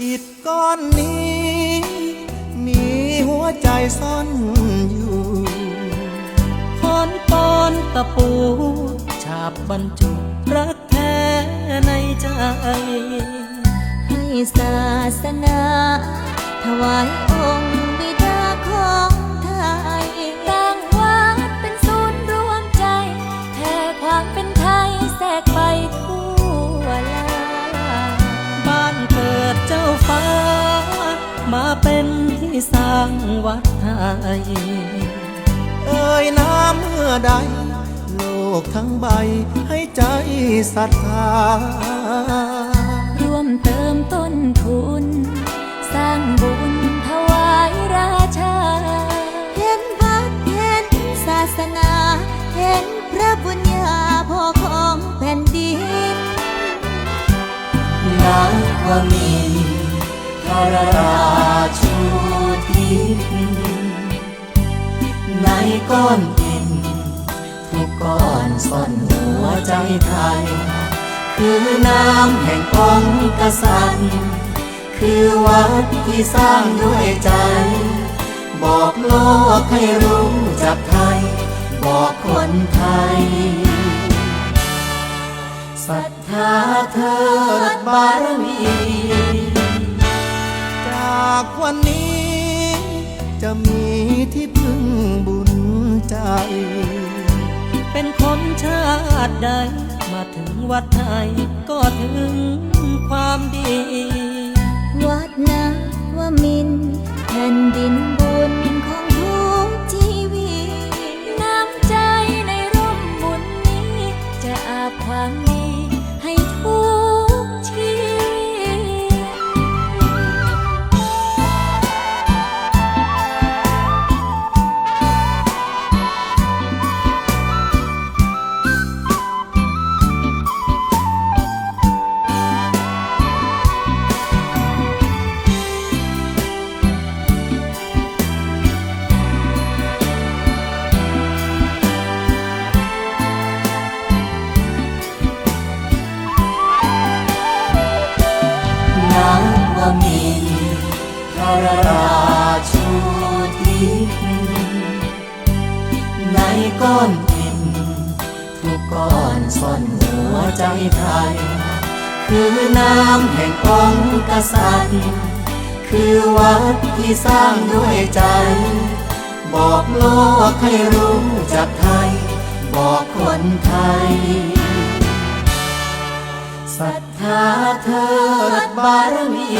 อีกก้อนนี้ มีหัวใจซ่อนอยู่คอนปอนตะปู ฉาบบรรจุรักแท้ในใจ ให้ศาสนาถวาย สร้างวัดไทย เอ่ยน้ำเมื่อใด โลกทั้งใบให้ใจศรัทธา ร่วมเติมต้นทุน สร้างบุญถวายราชา เห็นวัดเห็นศาสนา เห็นพระบุญญาพ่อของแผ่นดินนักว่ามีพรรา ทิศในก้อนหิน ทุกก้อนซ่อนหัวใจไทย คือน้ำแห่งองค์กษัตริย์ คือวัดที่สร้างด้วยใจ บอกโลกให้รู้จักไทย บอกคนไทยศรัทธาเถิดบารมี จากวันนี้ จะมีที่พึ่งบุญใจ เป็นคนชาติใด มาถึงวัดไทยก็ถึงความดี วัดนะว่ามินแผ่นดินบุญของทุกชีวิต น้ำใจในร่มบุญนี้ จะอาบความดี ซ่อนหัวใจไทย คือน้ำแห่งองค์กษัตริย์ คือวัดที่สร้างด้วยใจ บอกโลกให้รู้จักไทย บอกคนไทยศรัทธาเถิดบารมี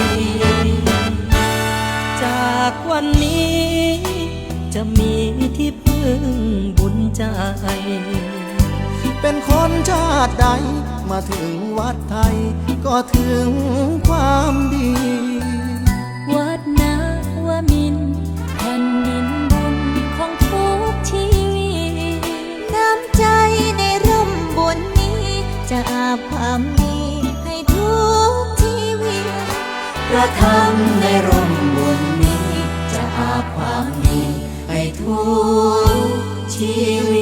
จากวันนี้จะมีที่พึ่งบุญใจ ติใด มาถึงวัดไทย ก็ถึงความดี วัดนาวามินแผ่นดินบุญของทุกชีวิตน้ำใจในร่มบุญนี้ จะอาบความดีให้ทุกชีวิตพระธรรมในร่มบุญนี้ จะอาบความดีให้ทุกชีวิ